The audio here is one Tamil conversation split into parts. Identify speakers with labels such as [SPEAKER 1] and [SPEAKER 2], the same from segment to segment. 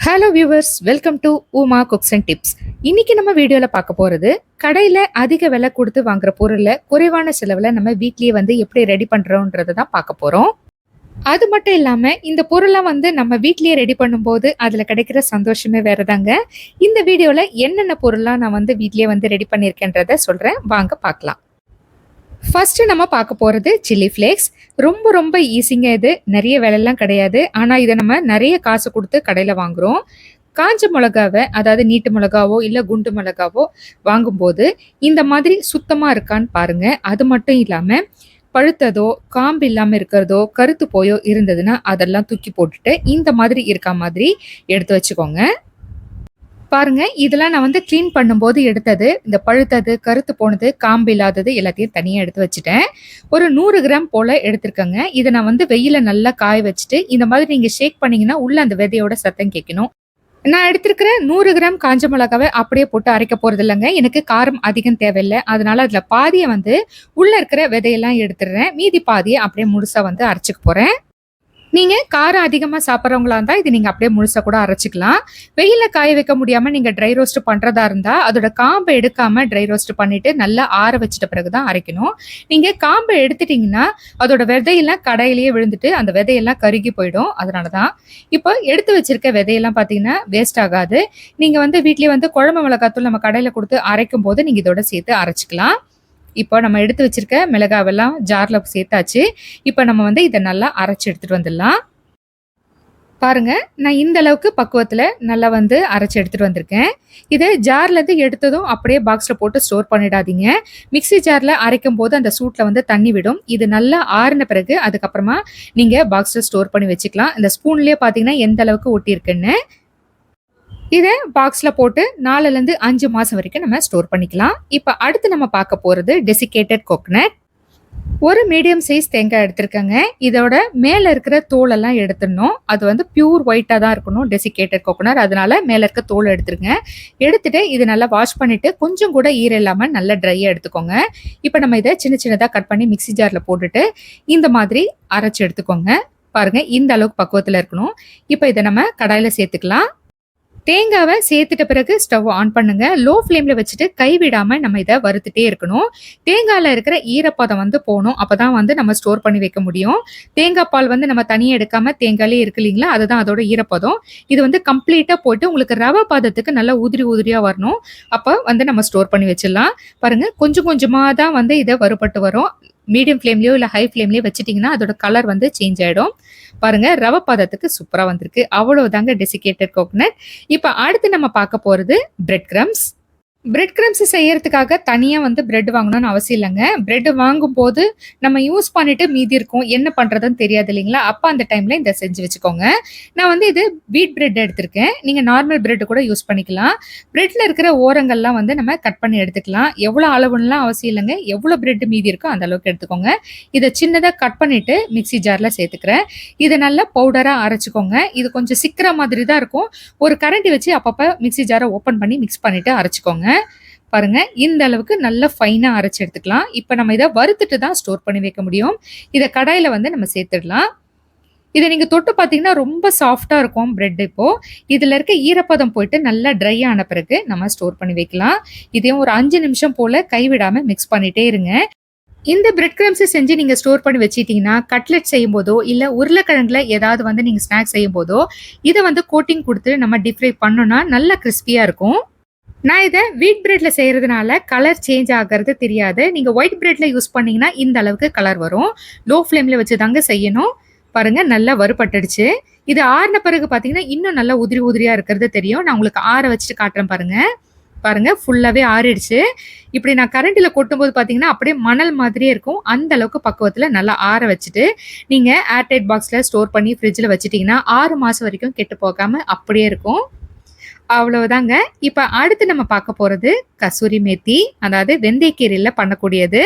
[SPEAKER 1] Hello viewers welcome to Uma cooks and tips இன்னைக்கு நம்ம வீடியோவில் பார்க்க போகிறது கடையில் அதிக விலை கொடுத்து வாங்குற பொருளை குறைவான செலவில் நம்ம வீட்லேயே வந்து எப்படி ரெடி பண்ணுறோன்றதை தான் பார்க்க போகிறோம் அது மட்டும் இல்லாமல் இந்த பொருளை வந்து நம்ம வீட்லேயே ரெடி பண்ணும்போது அதில் கிடைக்கிற சந்தோஷமே வேறு தாங்க இந்த வீடியோவில் என்னென்ன பொருளாக நான் வந்து வீட்லேயே வந்து ரெடி பண்ணியிருக்கேன்றதை சொல்கிறேன் வாங்க பார்க்கலாம். ஃபஸ்ட்டு நம்ம பார்க்க போகிறது சில்லி ஃப்ளேக்ஸ் ரொம்ப ரொம்ப ஈஸிங்க இது. நிறைய விலைலாம் கிடையாது. ஆனால் இதை நம்ம நிறைய காசு கொடுத்து கடையில் வாங்குறோம். காஞ்ச மிளகாவை அதாவது நீட்டு மிளகாவோ இல்லை குண்டு மிளகாவோ வாங்கும்போது இந்த மாதிரி சுத்தமாக இருக்கான்னு பாருங்கள் அது மட்டும் இல்லாமல் பழுத்ததோ காம்பு இல்லாமல் இருக்கிறதோ கருத்து போயோ இருந்ததுன்னா அதெல்லாம் தூக்கி போட்டுட்டு இந்த மாதிரி இருக்க மாதிரி எடுத்து வச்சுக்கோங்க. பாருங்க இதெல்லாம் நான் வந்து க்ளீன் பண்ணும்போது எடுத்தது இந்த பழுத்தது கருத்து போனது காம்பு இல்லாதது எல்லாத்தையும் தனியாக எடுத்து வச்சுட்டேன். ஒரு நூறு கிராம் போல் எடுத்துருக்கேங்க. இதை நான் வந்து வெயில நல்லா காய வச்சுட்டு இந்த மாதிரி நீங்கள் ஷேக் பண்ணீங்கன்னா உள்ள அந்த விதையோட சத்தம் கேட்கணும். நான் எடுத்திருக்கிற நூறு கிராம் காஞ்ச மிளகாவை அப்படியே போட்டு அரைக்க போகிறது இல்லைங்க. எனக்கு காரம் அதிகம் தேவையில்லை. அதனால அதில் பாதியை வந்து உள்ளே இருக்கிற விதையெல்லாம் எடுத்துடுறேன். மீதி பாதியை அப்படியே முழுசாக வந்து அரைச்சிக்க போகிறேன் நீங்கள் காரம் அதிகமாக சாப்பிட்றவங்களா இருந்தால் இது நீங்கள் அப்படியே முழுசாக கூட அரைச்சிக்கலாம். வெயிலில் காய வைக்க முடியாமல் நீங்கள் ட்ரை ரோஸ்ட் பண்ணுறதா இருந்தால் அதோட காம்பை எடுக்காமல் ட்ரை ரோஸ்ட் பண்ணிவிட்டு நல்லா ஆற வச்சிட்ட பிறகு தான் அரைக்கணும். நீங்கள் காம்பை எடுத்துட்டிங்கன்னா அதோட விதையெல்லாம் கடையிலேயே விழுந்துட்டு அந்த விதையெல்லாம் கருகி போயிடும். அதனால தான் இப்போ எடுத்து வச்சிருக்க விதையெல்லாம் பார்த்தீங்கன்னா வேஸ்ட் ஆகாது. நீங்கள் வந்து வீட்லேயே வந்து குழம்பு மிளகாத்தூள் நம்ம கடையில் கொடுத்து அரைக்கும் போது நீங்கள் இதோட சேர்த்து அரைச்சிக்கலாம். இப்போ நம்ம எடுத்து வச்சிருக்க மிளகாவெல்லாம் ஜாரில் சேர்த்தாச்சு. இப்போ நம்ம வந்து இதை நல்லா அரைச்சி எடுத்துகிட்டு வந்துடலாம். பாருங்க நான் இந்த அளவுக்கு பக்குவத்தில் நல்லா வந்து அரைச்சி எடுத்துகிட்டு வந்திருக்கேன். இதை ஜார்லேருந்து எடுத்ததும் அப்படியே பாக்ஸில் போட்டு ஸ்டோர் பண்ணிடாதீங்க. மிக்ஸி ஜாரில் அரைக்கும் போது அந்த சூட்டில் வந்து தண்ணி விடும். இது நல்லா ஆறின பிறகு அதுக்கப்புறமா நீங்கள் பாக்ஸில் ஸ்டோர் பண்ணி வச்சுக்கலாம். இந்த ஸ்பூன்லேயே பார்த்தீங்கன்னா எந்த அளவுக்கு ஒட்டியிருக்குன்னு. இதை பாக்ஸில் போட்டு நாலுலேருந்து அஞ்சு மாதம் வரைக்கும் நம்ம ஸ்டோர் பண்ணிக்கலாம். இப்போ அடுத்து நம்ம பார்க்க போகிறது டெசிகேட்டட் கோகனட் ஒரு மீடியம் சைஸ் தேங்காய் எடுத்திருக்கேங்க. இதோட மேலே இருக்கிற தோலெல்லாம் எடுத்துடணும். அது வந்து பியூர் ஒயிட்டாக தான் இருக்கணும் டெசிகேட்டட் கோகனட் அதனால மேலே இருக்க தோல் எடுத்துருங்க. எடுத்துட்டு இது நல்லா வாஷ் பண்ணிட்டு கொஞ்சம் கூட ஈரம் இல்லாமல் நல்லா ட்ரையாக எடுத்துக்கோங்க. இப்போ நம்ம இதை சின்ன சின்னதாக கட் பண்ணி மிக்ஸி ஜாரில் போட்டுட்டு இந்த மாதிரி அரைச்சி எடுத்துக்கோங்க. பாருங்கள் இந்த அளவுக்கு பக்குவத்தில் இருக்கணும். இப்போ இதை நம்ம கடாயில் சேர்த்துக்கலாம். தேங்காவை சேர்த்துட்ட பிறகு ஸ்டவ் ஆன் பண்ணுங்க. லோ ஃப்ளேம்ல வச்சுட்டு கைவிடாம நம்ம இதை வறுத்துட்டே இருக்கணும். தேங்காயில் இருக்கிற ஈரப்பதம் வந்து போகணும். அப்பதான் வந்து நம்ம ஸ்டோர் பண்ணி வைக்க முடியும். தேங்காய் பால் வந்து நம்ம தனியாக எடுக்காம தேங்காயிலே இருக்கு இல்லைங்களா? அதுதான் அதோட ஈரப்பதம். இது வந்து கம்ப்ளீட்டா போட்டு உங்களுக்கு ரவை பாதத்துக்கு நல்லா உதிரி உதிரியா வரணும். அப்போ வந்து நம்ம ஸ்டோர் பண்ணி வச்சிடலாம். பாருங்க கொஞ்சம் கொஞ்சமா தான் வந்து இதை வறுபட்டு வரும். மீடியம் ஃப்ளேம்லயோ இல்லை ஹை ஃப்ளேம்லயோ வச்சுட்டிங்கன்னா அதோட கலர் வந்து சேஞ்ச் ஆகிடும் பாருங்க ரவை பதத்துக்கு சூப்பராக வந்திருக்கு. அவ்வளவுதாங்க டெசிகேட்டட் கோகனட் இப்போ அடுத்து நம்ம பார்க்க போகிறது பிரெட் கிரம்ஸ் பிரெட் கிரம்ஸ் செய்யறதுக்காக தனியாக வந்து பிரெட் வாங்கணும்னு அவசியம் இல்லைங்க. பிரெட் வாங்கும்போது நம்ம யூஸ் பண்ணிட்டு மீதி இருக்கும் என்ன பண்ணுறதுன்னு தெரியாது இல்லைங்களா? அப்போ அந்த டைமில் இதை செஞ்சு வச்சுக்கோங்க. நான் வந்து இது வீட் பிரெட் எடுத்திருக்கேன். நீங்கள் நார்மல் பிரெட் கூட யூஸ் பண்ணிக்கலாம். பிரெட்டில் இருக்கிற ஓரங்கள்லாம் வந்து நம்ம கட் பண்ணி எடுத்துக்கலாம். எவ்வளோ அளவுலாம் அவசியம் இல்லைங்க. எவ்வளோ பிரெட் மீதி இருக்கோ அந்த அளவுக்கு எடுத்துக்கோங்க. இதை சின்னதாக கட் பண்ணிட்டு மிக்ஸி ஜாரில் சேர்த்துக்கிறேன். இதை நல்லா பவுடராக அரைச்சிக்கோங்க. இது கொஞ்சம் சிக்கிற மாதிரி தான் இருக்கும். ஒரு கரண்டி வச்சு அப்பப்போ மிக்ஸி ஜாரை ஓப்பன் பண்ணி மிக்ஸ் பண்ணிட்டு அரைச்சிக்கோங்க. பாருங்க இந்த அளவுக்கு நல்லா ஃபைனாக அரைச்சி எடுத்துக்கலாம். இப்போ நம்ம இதை வறுத்துட்டு தான் ஸ்டோர் பண்ணி வைக்க முடியும். இதை கடாயில் வந்து நம்ம சேர்த்துடலாம். இதை நீங்கள் தொட்டு பார்த்தீங்கன்னா ரொம்ப சாஃப்டாக இருக்கும் ப்ரெட் இப்போது இதில் இருக்க ஈரப்பதம் போயிட்டு நல்லா ட்ரை ஆன பிறகு நம்ம ஸ்டோர் பண்ணி வைக்கலாம். இதையும் ஒரு அஞ்சு நிமிஷம் போல் கைவிடாமல் மிக்ஸ் பண்ணிகிட்டே இருங்க. இந்த பிரெட் கிரம்ஸை செஞ்சு நீங்கள் ஸ்டோர் பண்ணி வச்சிட்டிங்கன்னா கட்லெட் செய்யும் போதோ இல்லை உருளைக்கிழங்குல ஏதாவது வந்து நீங்கள் ஸ்நாக்ஸ் செய்யும் போதோ இதை வந்து கோட்டிங் கொடுத்து நம்ம டிஃப்ரை பண்ணோன்னா நல்லா கிறிஸ்பியாக இருக்கும். நான் இதை வீட் பிரெட்டில் செய்கிறதுனால கலர் சேஞ்ச் ஆகிறது தெரியாது. நீங்கள் ஒயிட் பிரெட்டில் யூஸ் பண்ணிங்கன்னா இந்த அளவுக்கு கலர் வரும். லோ ஃப்ளேமில் வச்சு தாங்க செய்யணும். பாருங்கள் நல்லா வறுபட்டுடுச்சு. இது ஆறின பிறகு பார்த்தீங்கன்னா இன்னும் நல்லா உதிரி உதிரியாக இருக்கிறது தெரியும். நான் உங்களுக்கு ஆற வச்சுட்டு காட்டுறேன் பாருங்கள் பாருங்கள் ஃபுல்லாகவே ஆறிடுச்சு. இப்படி நான் கரண்டில் கொட்டும்போது பார்த்தீங்கன்னா அப்படியே மணல் மாதிரியே இருக்கும். அந்த அளவுக்கு பக்குவத்தில் நல்லா ஆற வச்சுட்டு நீங்கள் ஏர்டைட் பாக்ஸில் ஸ்டோர் பண்ணி ஃப்ரிட்ஜில் வச்சுட்டிங்கன்னா ஆறு மாதம் வரைக்கும் கெட்டு போகாமல் அப்படியே இருக்கும். அவ்வளவுதாங்க. இப்போ அடுத்து நம்ம பார்க்க போகிறது கசூரி மேத்தி அதாவது வெந்தயக்கீரையில் பண்ணக்கூடியது.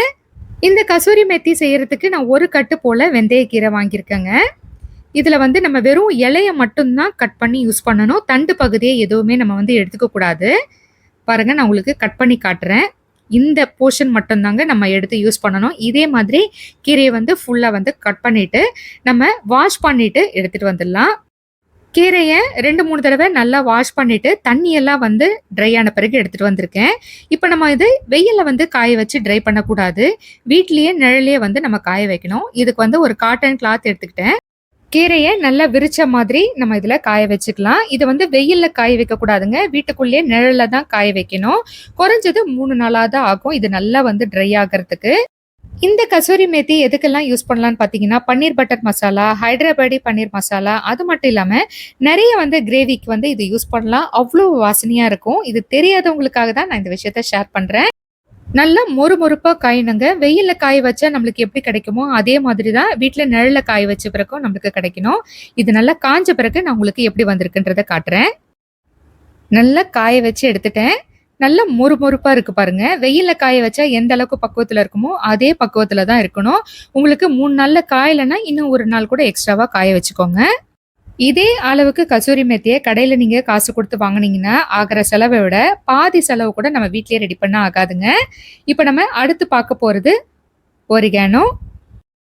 [SPEAKER 1] இந்த கசூரி மெத்தி செய்யறதுக்கு நான் ஒரு கட்டு போல் வெந்தயக்கீரை வாங்கியிருக்கேங்க. இதில் வந்து நம்ம வெறும் இலையை மட்டும்தான் கட் பண்ணி யூஸ் பண்ணணும். தண்டு பகுதியை எதுவுமே நம்ம வந்து எடுத்துக்க கூடாது. பாருங்க நான் உங்களுக்கு கட் பண்ணி காட்டுறேன். இந்த போர்ஷன் மட்டும்தாங்க நம்ம எடுத்து யூஸ் பண்ணணும். இதே மாதிரி கீரையை வந்து ஃபுல்லாக வந்து கட் பண்ணிட்டு நம்ம வாஷ் பண்ணிட்டு எடுத்துட்டு வந்துடலாம். கீரையை ரெண்டு மூணு தடவை நல்லா வாஷ் பண்ணிட்டு தண்ணி எல்லாம் வந்து ட்ரை ஆன பிறகு எடுத்துட்டு வந்திருக்கேன். இப்போ நம்ம இது வெயிலில் வந்து காய வச்சு ட்ரை பண்ணக்கூடாது. வீட்லேயே நிழலையே வந்து நம்ம காய வைக்கணும். இதுக்கு வந்து ஒரு காட்டன் கிளாத் எடுத்துக்கிட்டேன். கீரையை நல்லா விரிச்ச மாதிரி நம்ம இதில் காய வச்சுக்கலாம். இது வந்து வெயிலில் காய வைக்கக்கூடாதுங்க. வீட்டுக்குள்ளேயே நிழலில் தான் காய வைக்கணும். குறைஞ்சது மூணு நாளாக தான் ஆகும். இது நல்லா வந்து ட்ரை ஆகிறதுக்கு. இந்த கசூரி மேத்தி எதுக்கெல்லாம் யூஸ் பண்ணலாம்னு பார்த்தீங்கன்னா பன்னீர் பட்டர் மசாலா ஹைதராபாடி பன்னீர் மசாலா அது மட்டும் இல்லாமல் நிறைய வந்து கிரேவிக்கு வந்து இது யூஸ் பண்ணலாம். அவ்வளோ வாசனையாக இருக்கும். இது தெரியாதவங்களுக்காக தான் நான் இந்த விஷயத்த ஷேர் பண்ணுறேன் நல்லா மொறு மொறுப்பாக காயினுங்க வெயிலில் காய வச்சா நம்மளுக்கு எப்படி கிடைக்குமோ அதே மாதிரி தான் வீட்டில் நிழலில் காய வச்ச பிறகும் நம்மளுக்கு கிடைக்கணும். இது நல்லா காஞ்ச பிறகு நான் உங்களுக்கு எப்படி வந்திருக்குன்றதை காட்டுறேன். நல்லா காய வச்சு எடுத்துட்டேன். நல்ல மொறுமொறுப்பா இருக்கு பாருங்க. வெயில்ல காய வச்சா எந்த அளவுக்கு பக்குவத்துல இருக்குமோ அதே பக்குவத்துல தான் இருக்கணும். உங்களுக்கு மூணு நாள்ல காயலைன்னா இன்னும் ஒரு நாள் கூட எக்ஸ்ட்ராவா காய வச்சுக்கோங்க. இதே அளவுக்கு கசூரி மெத்தியை கடையில் நீங்கள் காசு கொடுத்து வாங்குனீங்கன்னா ஆகிற செலவை விட பாதி செலவு கூட நம்ம வீட்லேயே ரெடி பண்ண ஆகாதுங்க. இப்போ நம்ம அடுத்து பார்க்க போகிறது ஒரிகானோ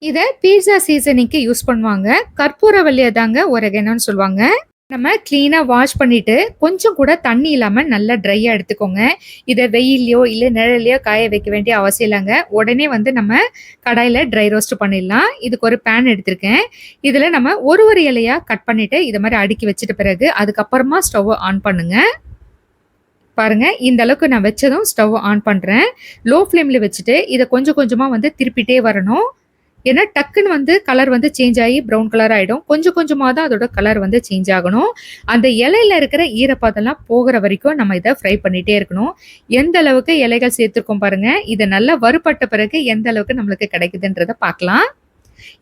[SPEAKER 1] இதை பீட்சா சீசனிங்க்கு யூஸ் பண்ணுவாங்க. கற்பூரவல்லியை தாங்க ஒரிகானோன்னு சொல்லுவாங்க. நம்ம க்ளீனாக வாஷ் பண்ணிவிட்டு கொஞ்சம் கூட தண்ணி இல்லாமல் நல்லா ட்ரையாக எடுத்துக்கோங்க. இதை வெயிலையோ இல்லை நிழலையோ காய வைக்க வேண்டிய அவசியம் இல்லைங்க. உடனே வந்து நம்ம கடாயில் ட்ரை ரோஸ்ட் பண்ணிடலாம். இதுக்கு ஒரு பேன் எடுத்திருக்கேன். இதில் நம்ம ஒரு ஒரு இலையாக கட் பண்ணிவிட்டு இதை மாதிரி அடுக்கி வச்சுட்ட பிறகு அதுக்கப்புறமா ஸ்டவ் ஆன் பண்ணுங்க. பாருங்க இந்த அளவுக்கு நான் வச்சதும் ஸ்டவ் ஆன் பண்ணுறேன் லோ ஃப்ளேமில் வச்சுட்டு இதை கொஞ்சம் கொஞ்சமாக வந்து திருப்பிட்டே வரணும். ஏன்னா டக்குன்னு வந்து கலர் வந்து சேஞ்ச் ஆகி ப்ரௌன் கலர் ஆகிடும் கொஞ்சம் கொஞ்சமாக தான் அதோட கலர் வந்து சேஞ்ச் ஆகணும். அந்த இலையில இருக்கிற ஈரப்பதெல்லாம் போகிற வரைக்கும் நம்ம இதை ஃப்ரை பண்ணிகிட்டே இருக்கணும். எந்த அளவுக்கு இலைகள் சேர்த்துருக்கோம் பாருங்கள் இதை நல்லா வறுபட்ட பிறகு எந்த அளவுக்கு நம்மளுக்கு கிடைக்குதுன்றதை பார்க்கலாம்.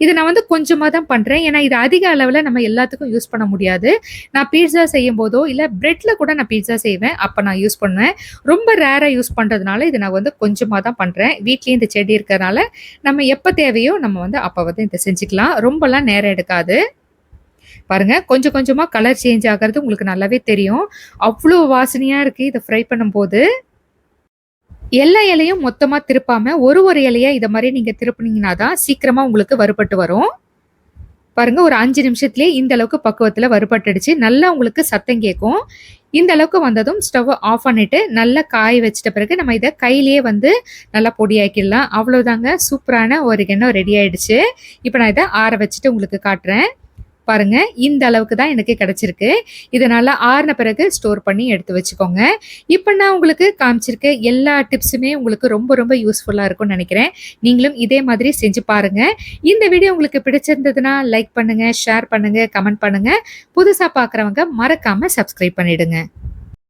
[SPEAKER 1] இது நான் வந்து கொஞ்சமாக தான் பண்ணுறேன் ஏன்னா இது அதிக அளவில் நம்ம எல்லாத்துக்கும் யூஸ் பண்ண முடியாது. நான் பீட்சா செய்யும் போதோ இல்லை பிரெட்டில் கூட நான் பீட்சா செய்வேன். அப்போ நான் யூஸ் பண்ணுவேன். ரொம்ப ரேராக யூஸ் பண்ணுறதுனால இது நான் வந்து கொஞ்சமாக தான் பண்ணுறேன் வீட்லேயும் இந்த செடி இருக்கிறனால நம்ம எப்போ தேவையோ நம்ம வந்து அப்போ வந்து இதை செஞ்சுக்கலாம். ரொம்பலாம் நேரம் எடுக்காது. பாருங்க கொஞ்சம் கொஞ்சமாக கலர் சேஞ்ச் ஆகிறது உங்களுக்கு நல்லாவே தெரியும். அவ்வளோ வாசனையாக இருக்குது இதை ஃப்ரை பண்ணும்போது. எல்லா இலையும் மொத்தமா திருப்பாம ஒரு ஒரு இலையா இதை மாதிரி நீங்க திருப்பினீங்கன்னா தான் சீக்கிரமா உங்களுக்கு வறுபட்டு வரும். பாருங்க ஒரு அஞ்சு நிமிஷத்துலேயே இந்த அளவுக்கு பக்குவத்துல வறுபட்டுடுச்சு. நல்லா உங்களுக்கு சத்தம் கேட்கும். இந்த அளவுக்கு வந்ததும் ஸ்டவ் ஆஃப் பண்ணிட்டு நல்லா காய வச்சிட்ட பிறகு நம்ம இதை கையிலேயே வந்து நல்லா பொடியாக்கிடலாம். அவ்வளோதாங்க சூப்பரான ஒரு எண்ணம் ரெடி ஆயிடுச்சு. இப்போ நான் இதை ஆற வச்சுட்டு உங்களுக்கு காட்டுறேன். பாருங்க இந்த அளவுக்கு தான் எனக்கு கிடைச்சிருக்கு. இதை நல்லா ஆறின பிறகு ஸ்டோர் பண்ணி எடுத்து வச்சுக்கோங்க. இப்போ நான் உங்களுக்கு காமிச்சிருக்க எல்லா டிப்ஸுமே உங்களுக்கு ரொம்ப ரொம்ப யூஸ்ஃபுல்லாக இருக்கும்னு நினைக்கிறேன். நீங்களும் இதே மாதிரி செஞ்சு பாருங்க. இந்த வீடியோ உங்களுக்கு பிடிச்சிருந்ததுன்னா லைக் பண்ணுங்க ஷேர் பண்ணுங்க கமெண்ட் பண்ணுங்க. புதுசாக பார்க்குறவங்க மறக்காம சப்ஸ்கிரைப் பண்ணிடுங்க.